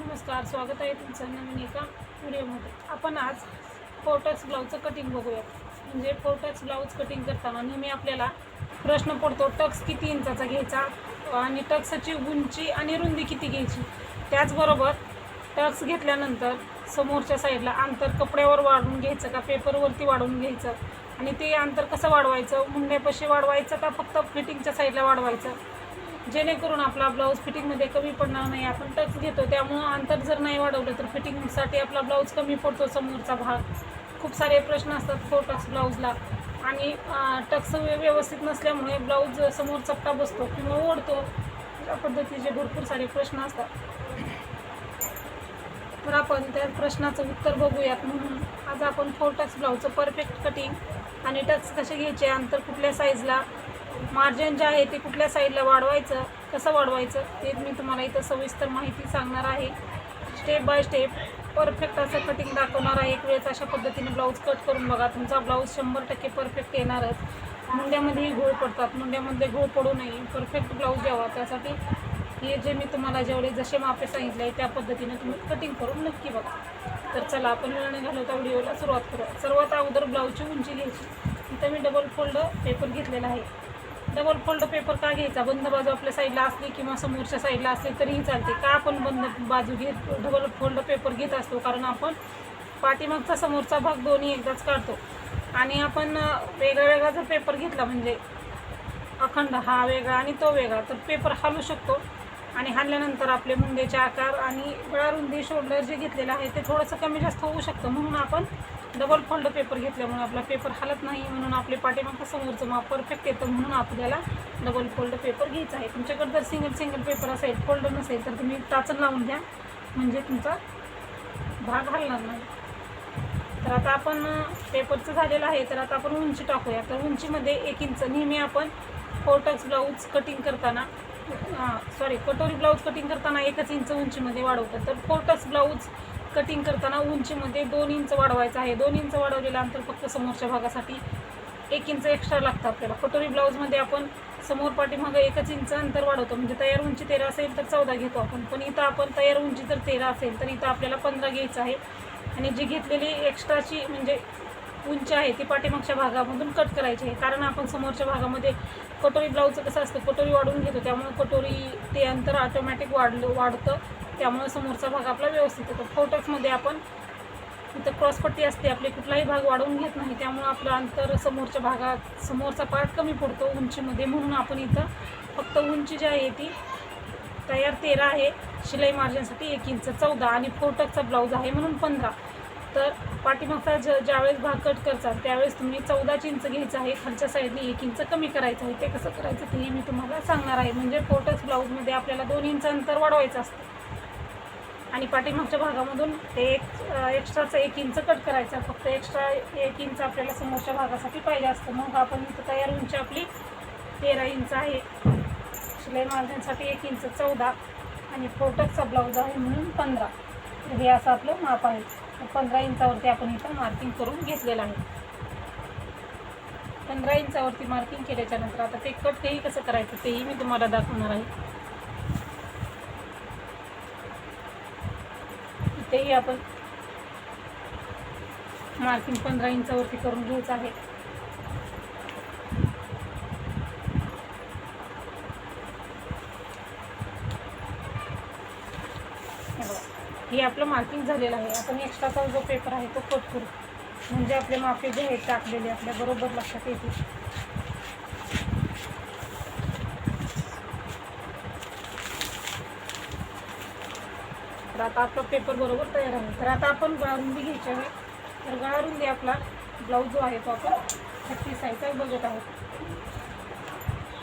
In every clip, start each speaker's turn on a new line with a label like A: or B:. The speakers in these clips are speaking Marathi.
A: नमस्कार स्वागत आहे तुमचं नवीन एका व्हिडिओमध्ये. आपण आज फोर्टक्स ब्लाऊजचं कटिंग बघूयात. म्हणजे फोर्टक्स ब्लाऊज कटिंग करताना नेहमी आपल्याला प्रश्न पडतो टक्स किती इंचाचा घ्यायचा आणि टक्सची उंची आणि रुंदी किती घ्यायची? त्याचबरोबर टक्स घेतल्यानंतर समोरच्या साईडला अंतर कपड्यावर वाढवून घ्यायचं का पेपरवरती वाढवून घ्यायचं? आणि ते अंतर कसं वाढवायचं? मुंड्यापाशी वाढवायचं का फक्त फिटिंगच्या साईडला वाढवायचं? जेणेकरून आपला ब्लाऊज फिटिंगमध्ये कमी पडणार नाही आपण टच घेतो त्यामुळं अंतर जर नाही वाढवलं तर फिटिंगसाठी आपला ब्लाऊज कमी पडतो समोरचा भाग. खूप सारे प्रश्न असतात फोर टक्स ब्लाऊजला आणि टक्स व्यवस्थित नसल्यामुळे ब्लाऊज समोर चपटा बसतो किंवा ओढतो या पद्धतीचे भरपूर सारे प्रश्न असतात. तर आपण त्या प्रश्नाचं उत्तर बघूयात. म्हणून आज आपण फोर टक्स ब्लाऊजचं परफेक्ट कटिंग आणि टक्स कसे घ्यायचे अंतर कुठल्या साईजला मार्जिन जे आहे ते कुठल्या साईडला वाढवायचं कसं वाढवायचं ते मी तुम्हाला इथं सविस्तर माहिती सांगणार आहे. स्टेप बाय स्टेप परफेक्ट असं कटिंग दाखवणार आहे. एक वेळेस अशा पद्धतीने ब्लाऊज कट करून बघा तुमचा ब्लाऊज शंभर टक्के परफेक्ट येणारच मुंड्यामध्येही घोळ पडतात. मुंड्यामध्ये घोळ पडू नये. परफेक्ट ब्लाऊज द्यावा त्यासाठी हे जे मी तुम्हाला जेवढे जसे मापे सांगितले आहे त्या पद्धतीने तुम्ही कटिंग करून नक्की बघा. तर चला आपण वेळ न घालवता व्हिडिओला सुरुवात करूया. सर्वात अगोदर ब्लाऊजची उंची घ्यायची. इथं मी डबल फोल्ड पेपर घेतलेला आहे. डबल फोल्ड पेपर का घ्यायचा? बंद बाजू आपल्या साईडला असली किंवा समोरच्या साईडला असली तरीही चालते. का आपण बंद बाजू घेत डबल फोल्ड पेपर घेत असतो? कारण आपण पाठीमागचा समोरचा भाग दोन्ही एकदाच काढतो. आणि आपण वेगळा वेगळा जर पेपर घेतला म्हणजे अखंड हा वेगळा आणि तो वेगळा तर पेपर हलू शकतो. आणि हल्ल्यानंतर आपले मुंडेचे आकार आणि गळारुंदी शोल्डर जे घेतलेलं आहे ते थोडंसं कमी जास्त होऊ शकतं. म्हणून आपण डबल फोल्ड पेपर घेतल्यामुळे आपला पेपर हलत नाही म्हणून आपले पाठीमागं समोरचं माप परफेक्ट येतं म्हणून आपल्याला डबल फोल्ड पेपर घ्यायचा आहे. तुमच्याकडे जर सिंगल सिंगल पेपर असेल फोल्ड नसेल तर तुम्ही टाचन लावून घ्या म्हणजे तुमचा भाग हलणार नाही. तर आता आपण पेपरचं झालेलं आहे तर आता आपण उंची टाकूया. तर उंचीमध्ये एक इंच नेहमी आपण फोटक्स ब्लाऊज कटिंग करताना सॉरी कटोरी ब्लाऊज कटिंग करताना एकच इंच उंचीमध्ये वाढवतात तर फोटक्स ब्लाऊज कटिंग करताना उंचीमध्ये दोन इंच वाढवायचं आहे. दोन इंच वाढवलेलं अंतर फक्त समोरच्या भागासाठी एक इंच एक्स्ट्रा लागतं आपल्याला. कटोरी ब्लाऊजमध्ये आपण समोर पाठीमागं एकच इंच अंतर वाढवतो. म्हणजे तयार उंची तेरा असेल तर चौदा घेतो आपण. पण इथं आपण तयार उंची जर तेरा असेल तर इथं आपल्याला पंधरा घ्यायचं आहे. आणि जी घेतलेली एक्स्ट्राची म्हणजे उंची आहे ती पाठीमागच्या भागामधून कट करायची आहे. कारण आपण समोरच्या भागामध्ये कटोरी ब्लाऊजचं कसं असतं कटोरी वाढवून घेतो. त्यामुळे कटोरी ते अंतर ऑटोमॅटिक वाढलं वाढतं. त्यामुळे समोरचा भाग आपला व्यवस्थित येतो. फोटोजमध्ये आपण इथं क्रॉसपट्टी असते आपले कुठलाही भाग वाढवून घेत नाही त्यामुळं आपलं अंतर समोरच्या भागात समोरचा पार्ट कमी पडतो उंचीमध्ये. म्हणून आपण इथं फक्त उंची जी आहे ती तयार तेरा आहे. शिलाई मार्जिनसाठी एक इंच चौदा आणि फोटकचा ब्लाऊज आहे म्हणून पंधरा. तर पाठीमागचा ज ज्यावेळेस भाग कट करचाल त्यावेळेस तुम्ही चौदाच इंच घ्यायचं आहे. खालच्या साईडने एक इंच कमी करायचं आहे. ते कसं करायचं तेही मी तुम्हाला सांगणार आहे. म्हणजे फोटक्स ब्लाऊजमध्ये आपल्याला दोन इंच अंतर वाढवायचं असतं. आणि पाठीमागच्या भागामधून ते एक एक्स्ट्राचं एक इंच कट करायचं फक्त एक्स्ट्रा एक इंच आपल्याला समोरच्या भागासाठी पाहिजे असतं. मग आपण इथं तयार उंची आपली तेरा इंच आहे. शिलाई मार्जिनसाठी एक इंच चौदा आणि फोटकचा ब्लाऊज आहे म्हणून पंधरा. हे असं आपलं माप आहे. पंधरा इंचावरती आपण इथं मार्किंग करून घेतलेलं आहे. पंधरा इंचावरती मार्किंग केल्याच्यानंतर आता ते कट तेही कसं करायचं तेही मी तुम्हाला दाखवणार आहे. तेही आपण मार्किंग पंधरा इंचावरती करून घ्यायचं आहे. हे हे आपलं मार्किंग झालेलं आहे. आपण एक्स्ट्राचा जो पेपर आहे तो कट करू. म्हणजे आपले मापे जे आहेत टाकलेले आपल्या बरोबर लक्षात येतील. तर आता आपला पेपर बरोबर तयार आहे. तर आता आपण गळारुंदी घ्यायची आहे. तर गळारुंदी आपला ब्लाऊज जो आहे तो आपण. छत्तीस साईजचा बघत आहोत.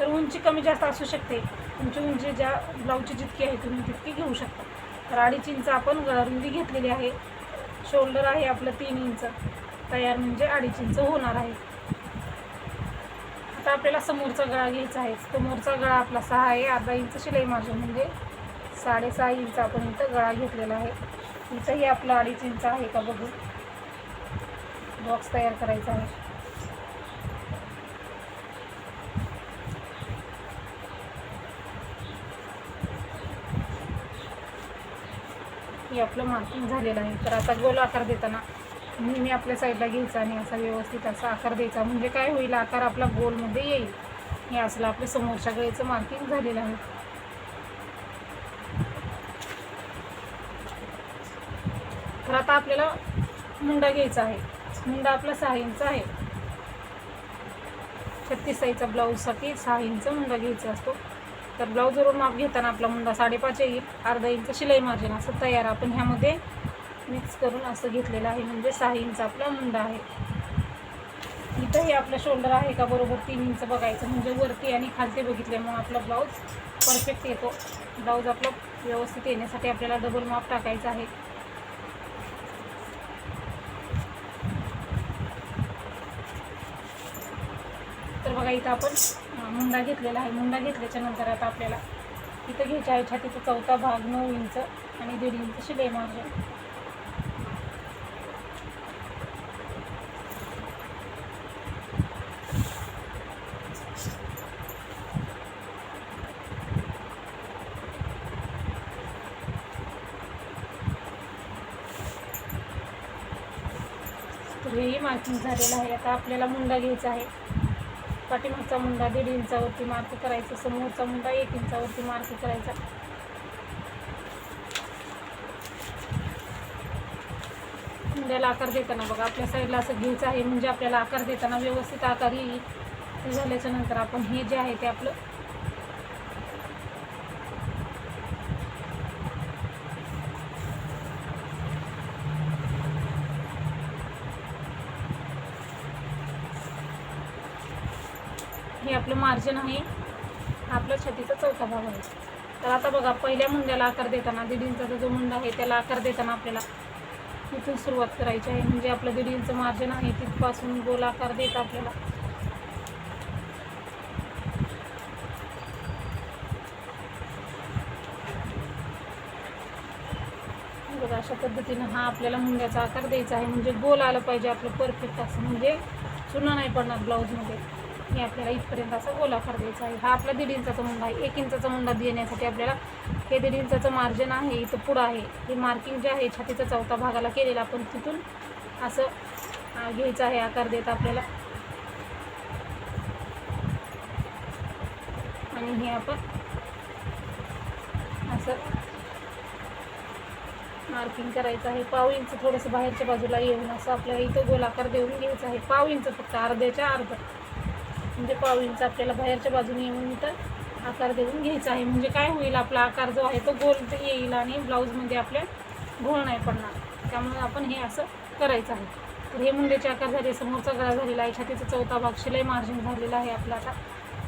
A: तर उंची कमी जास्त असू शकते. तुमची उंची ज्या ब्लाऊजची जितकी आहे तुम्ही तितकी घेऊ शकता. तर अडीच इंच आपण गळारुंदी घेतलेली आहे. शोल्डर आहे आपलं तीन इंच. तयार म्हणजे अडीच इंच होणार आहे. आता आपल्याला समोरचा गळा घ्यायचा आहे. समोरचा गळा आपला सहा आहे. अर्धा इंच शिलाई मार्जिन म्हणजे साडेसहा इंच आपण इथं गळा घेतलेला आहे. इथंही आपलं अडीच इंच आहे का बघू? बॉक्स तयार करायचा आहे. हे आपलं मार्किंग झालेलं आहे. तर आता गोल आकार देताना नेहमी आपल्या साईडला घ्यायचा आणि असा व्यवस्थित असा आकार द्यायचा. म्हणजे काय होईल? आकार आपला गोलमध्ये येईल. हे असलं आपल्या समोरच्या गळीचं मार्किंग झालेलं आहे. तर आता आपल्याला मुंडा घ्यायचा आहे. मुंडा आपला सहा इंच आहे. छत्तीस साईजचा ब्लाऊजसाठी सहा इंच मुंडा घ्यायचा असतो. तर ब्लाऊजवरून माप घेताना आपला मुंडा साडेपाच येईल. अर्धा इंच शिलाई मार्जिन असं तयार आपण ह्यामध्ये मिक्स करून असं घेतलेलं आहे. म्हणजे सहा इंच आपला मुंडा आहे. इथंही आपलं शोल्डर आहे का बरोबर तीन इंच बघायचं. म्हणजे वरती आणि खालती बघितल्यामुळे आपला ब्लाऊज परफेक्ट येतो. ब्लाऊज आपला व्यवस्थित येण्यासाठी आपल्याला डबल माप टाकायचं आहे. तर बघा इथं आपण मुंडा घेतलेला आहे. मुंडा घेतल्याच्या नंतर आता आपल्याला इथं घ्यायच्या आहे छातीचा चौथा भाग नऊ इंच आणि दीड इंच शिलाई मार्जिन तर हेही मार्किंग झालेलं आहे. आता आपल्याला मुंडा घ्यायचा आहे. पाठीमागचा मुंडा दीड इंचावरती मार्क करायचा समोरचा मुंडा एक इंचावरती मार्क करायचा. मुंड्याला आकार देताना बघा आपल्या साईडला असं घ्यायचं आहे म्हणजे आपल्याला आकार देताना व्यवस्थित आकार येईल. ते झाल्याच्यानंतर आपण हे जे आहे ते आपलं आपलं मार्जिन आहे. हा आपला छातीचा चौथा भाग आहे. तर आता बघा पहिल्या मुंड्याला आकार देताना दीड इंचाचा जो मुंडा आहे त्याला आकार देताना आपल्याला इथून सुरुवात करायची आहे. म्हणजे आपलं दीड इंच मार्जिन आहे तिथपासून गोल आकार देत आपल्याला. बघा अशा पद्धतीनं हा आपल्याला मुंड्याचा आकार द्यायचा आहे. म्हणजे गोल आलं पाहिजे आपलं परफेक्ट असं. म्हणजे चुना नाही पडणार ब्लाऊजमध्ये हे आपल्याला इथपर्यंत असा गोलाकार द्यायचा आहे. हा आपला दीड इंचाचा मुंडा आहे. एक इंचाचा मुंडा देण्यासाठी आपल्याला हे दीड इंचाचं मार्जिन आहे. इथं पुढं आहे. हे मार्किंग जे आहे छातीचा चौथा भागाला केलेला आपण तिथून असं घ्यायचं आहे. आकार देत आपल्याला. आणि हे आपण असं मार्किंग करायचं आहे. पाव इंच थोडंसं बाहेरच्या बाजूला येऊन असं आपल्याला इथं गोलाकार देऊन घ्यायचं आहे. पाव इंच फक्त अर्ध्याच्या अर्ध. म्हणजे पाव इंच आपल्याला बाहेरच्या बाजूने येऊन इथं आकार देऊन घ्यायचा आहे. म्हणजे काय होईल आपला आकार जो आहे तो गोल येईल आणि ब्लाऊजमध्ये आपल्या घोळ नाही पडणार. त्यामुळे आपण हे असं करायचं आहे. तर हे मुंडेचे आकार झाले समोरचा गळा झालेला आहे. छातीचा चौथा भाग शिलाई मार्जिन झालेला आहे आपला आता.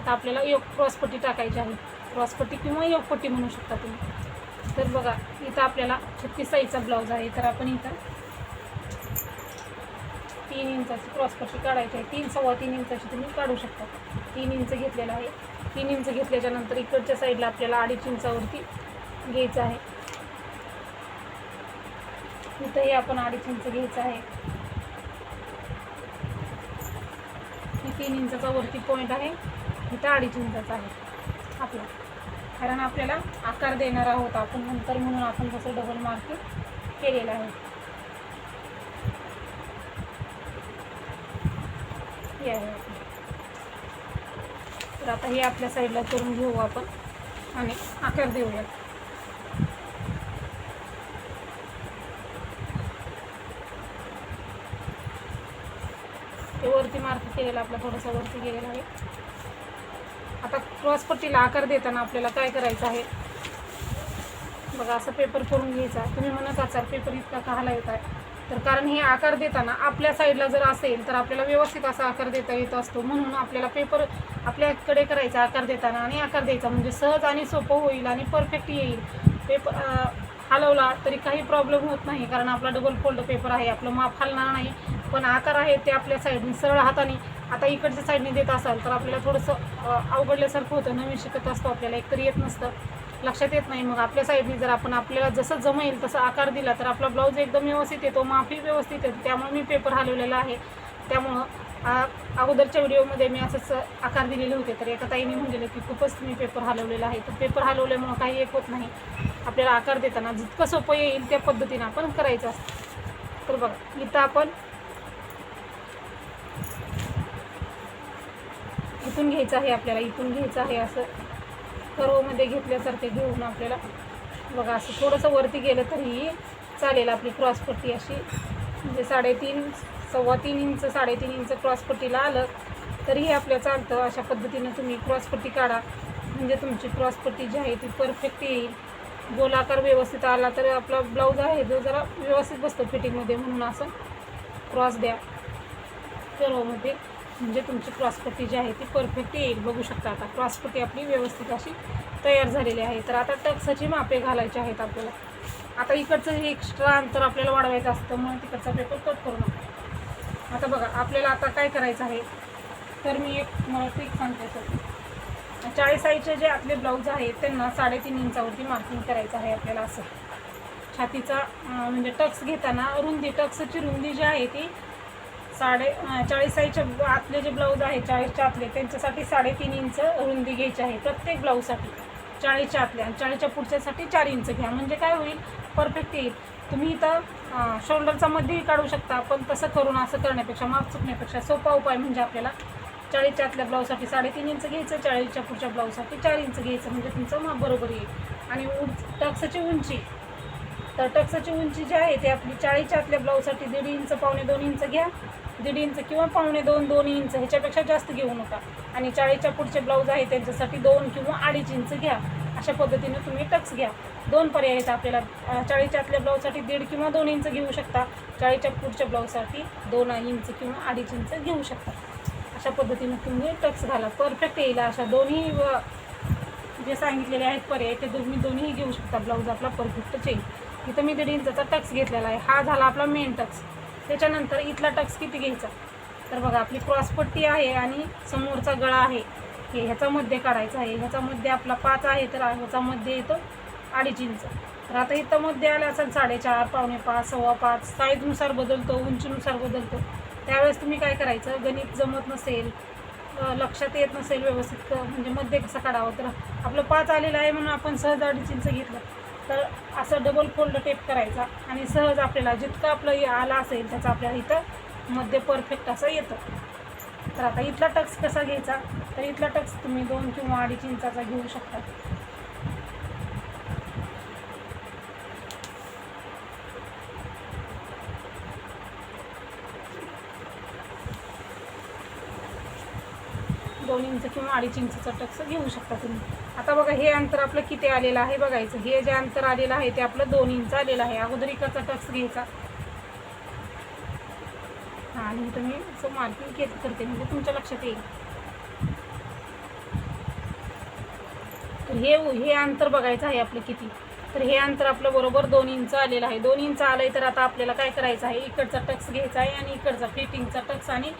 A: आता आपल्याला योग क्रॉसपट्टी टाकायची आहे. क्रॉसपट्टी किंवा योगपट्टी म्हणू शकता तुम्ही. तर बघा इथं आपल्याला छत्तीस साईजचा ब्लाऊज आहे. तर आपण इथं तीन इंचाची क्रॉसपट्टी काढायची आहे? तीन सव्वा तीन इंचाची तुम्ही काढू शकता. तीन इंच घेतलेलं आहे. तीन इंच घेतल्याच्यानंतर इकडच्या साईडला आपल्याला अडीच इंचावरती घ्यायचं आहे. इथंही आपण अडीच इंच घ्यायचं आहे. तीन इंचाचा वरती पॉईंट आहे. इथं अडीच इंचाचा आहे. आपला. कारण आपल्याला आकार देणार आहोत आपण नंतर म्हणून आपण तसं डबल मार्किंग केलेलं आहे. हे आहे. तर आता हे आपल्या साईडला करून घेऊ आपण आणि आकार देऊया ते वरती मार्क केलेलं आपलं थोडंसं वरती गेलेला आहे. आता क्रॉसपट्टीला आकार देताना आपल्याला काय करायचं आहे? बघा असं पेपर करून घ्यायचा. तुम्ही म्हणत असाल पेपर इतका का येत आहे? तर कारण हे आकार देताना आपल्या साईडला जर असेल तर आपल्याला व्यवस्थित असा आकार देता येत असतो. म्हणून आपल्याला पेपर आपल्याकडे करायचा आकार देताना आणि आकार द्यायचा. म्हणजे सहज आणि सोपं होईल आणि परफेक्ट येईल. पेपर हलवला तरी काही प्रॉब्लेम होत नाही. कारण आपला डबल फोल्ड पेपर आहे. आपलं माप हलणार नाही. पण आकार आहे ते आपल्या साईडने सरळ हाताने आता इकडच्या साईडने देत असाल तर आपल्याला थोडंसं अवघडल्यासारखं होतं. नवीन शिकत असतो आपल्याला. एकतर येत नसतं. लक्षात येत नाही. मग आपल्या साईडने जर आपण आपल्याला जसं जमेल तसं आकार दिला तर आपला ब्लाऊज एकदम व्यवस्थित येतो. माफी व्यवस्थित येते. त्यामुळे मी पेपर हलवलेला आहे. त्यामुळं अगोदरच्या व्हिडिओमध्ये मी असंच आकार दिलेले होते. तर एका ताईने म्हणलेलं की खूपच मी पेपर हलवलेला आहे. तर पेपर हलवल्यामुळं काही एक होत नाही. आपल्याला आकार देताना जितकं सोपं येईल त्या पद्धतीनं आपण करायचं असतं. तर बघा इथं आपण इथून घ्यायचं आहे आपल्याला इथून घ्यायचं आहे असं. कर्वमध्ये घेतल्यासारखे घेऊन आपल्याला बघा असं थोडंसं वरती गेलं तरी चालेल आपली क्रॉसपट्टी अशी. म्हणजे साडेतीन सव्वा तीन इंच साडेतीन इंच क्रॉसपट्टीला आलं तरीही आपल्या चालतं. अशा पद्धतीनं तुम्ही क्रॉसपट्टी काढा. म्हणजे तुमची क्रॉसपट्टी जी आहे ती परफेक्ट येईल. गोलाकार व्यवस्थित आला तर आपला ब्लाऊज आहे जो जरा व्यवस्थित बसतो फिटिंगमध्ये म्हणून असं. क्रॉस द्या. सर्वमध्ये म्हणजे तुमची क्रॉसपट्टी जी आहे ती परफेक्ट येईल. बघू शकता आता क्रॉसपट्टी आपली व्यवस्थित अशी तयार झालेली आहे. तर आता टक्साची मापे घालायची आहेत आपल्याला. आता इकडचं हे एक्स्ट्रा अंतर आपल्याला वाढवायचं असतं म्हणून तिकडचा पेपर कट करू नका. आता बघा आपल्याला आता काय करायचं आहे? तर मी एक मला ट्रिक सांगते सर. चाळीस आईचे जे आपले ब्लाऊज आहेत त्यांना साडेतीन इंचावरती मार्किंग करायचं आहे आपल्याला असं. छातीचा म्हणजे टक्स घेताना रुंदी टक्सची रुंदी जी आहे ती साडे चाळीस साईजचे आतले जे ब्लाऊज आहे चाळीसच्या आतले त्यांच्यासाठी साडेतीन इंच रुंदी घ्यायची आहे प्रत्येक ब्लाऊजसाठी. चाळीसच्या आतल्या आणि चाळीसच्या पुढच्यासाठी चार इंच घ्या. म्हणजे काय होईल? परफेक्ट येईल. तुम्ही इथं शोल्डरचा मध्येही काढू शकता पण तसं करून असं करण्यापेक्षा माप चुकण्यापेक्षा सोपा उपाय म्हणजे आपल्याला चाळीसच्या आतल्या ब्लाऊजसाठी साडेतीन इंच घ्यायचं चाळीसच्या पुढच्या ब्लाऊजसाठी चार इंच घ्यायचं म्हणजे तुमचं माप बरोबर येईल. आणि उंच टक्सची उंची. तर टक्साची उंची जी आहे ती आपली चाळीसच्या आतल्या ब्लाऊजसाठी दीड इंच पावणे दोन इंच घ्या. दीड इंच किंवा पावणे दोन दोन इंच ह्याच्यापेक्षा जास्त घेऊ नका. आणि चाळीसच्या पुढचे ब्लाऊज आहे त्यांच्यासाठी दोन किंवा अडीच इंच घ्या. अशा पद्धतीने तुम्ही टक्स घ्या. दोन पर्याय आहेत आपल्याला. चाळीच्या आतल्या ब्लाऊजसाठी दीड किंवा दोन इंच घेऊ शकता. चाळीच्या पुढच्या ब्लाऊजसाठी दोन इंच किंवा अडीच इंच घेऊ शकता. अशा पद्धतीने तुम्ही टक्स घाला. परफेक्ट येईल अशा दोन्ही व- जे सांगितलेले आहेत पर्याय ते तुम्ही दोन्हीही घेऊ शकता ब्लाऊज आपला परफेक्टच येईल इथं मी दीड इंचाचा टक्स घेतलेला आहे. हा झाला आपला मेन टक्स. त्याच्यानंतर इथला टक्स किती घ्यायचा? तर बघा आपली क्रॉसपट्टी आहे आणि समोरचा गळा आहे. हे ह्याचा मध्ये काढायचा आहे. ह्याचा मध्ये आपला पाच आहे तर ह्याचा मध्ये येतो अडीच इंच तर आता इथं मध्ये आलं असेल साडेचार पावणे पाच सव्वा पाच साईजनुसार बदलतो उंचीनुसार बदलतो. त्यावेळेस तुम्ही काय करायचं? गणित जमत नसेल लक्षात येत नसेल व्यवस्थित म्हणजे मध्ये कसं काढावं? तर आपलं पाच आलेलं आहे म्हणून आपण सहज अडीच इंच घेतलं. तर असं डबल फोल्ड टेप करायचा आणि सहज आपल्याला जितकं आपलं हे आलं असेल त्याचं आपल्याला इथं मध्ये परफेक्ट असं येतं. तर आता इथला टक्स कसा घ्यायचा? तर इथला टक्स तुम्ही दोन किंवा अडीच इंचाचा घेऊ शकता. दोन इंच किंवा अडीच इंचचा टक्स घेऊ शकता तुम्ही. आता बघा हे अंतर आपलं किती आलेलं आहे बघायचं. हे जे अंतर आलेलं आहे ते आपलं दोन इंच आलेलं आहे. अगोदर इकडचा टक्स घ्यायचा. आणि तुम्ही असं मार्किंग केत करते. म्हणजे तुमच्या लक्षात येईल. तर हे हे अंतर बघायचं आहे आपलं किती. तर हे अंतर आपलं बरोबर दोन इंच आलेलं आहे. दोन इंच आलंय तर आता आपल्याला काय करायचं आहे? इकडचा टक्स घ्यायचा आहे आणि इकडचा फिटिंगचा टक्स आणि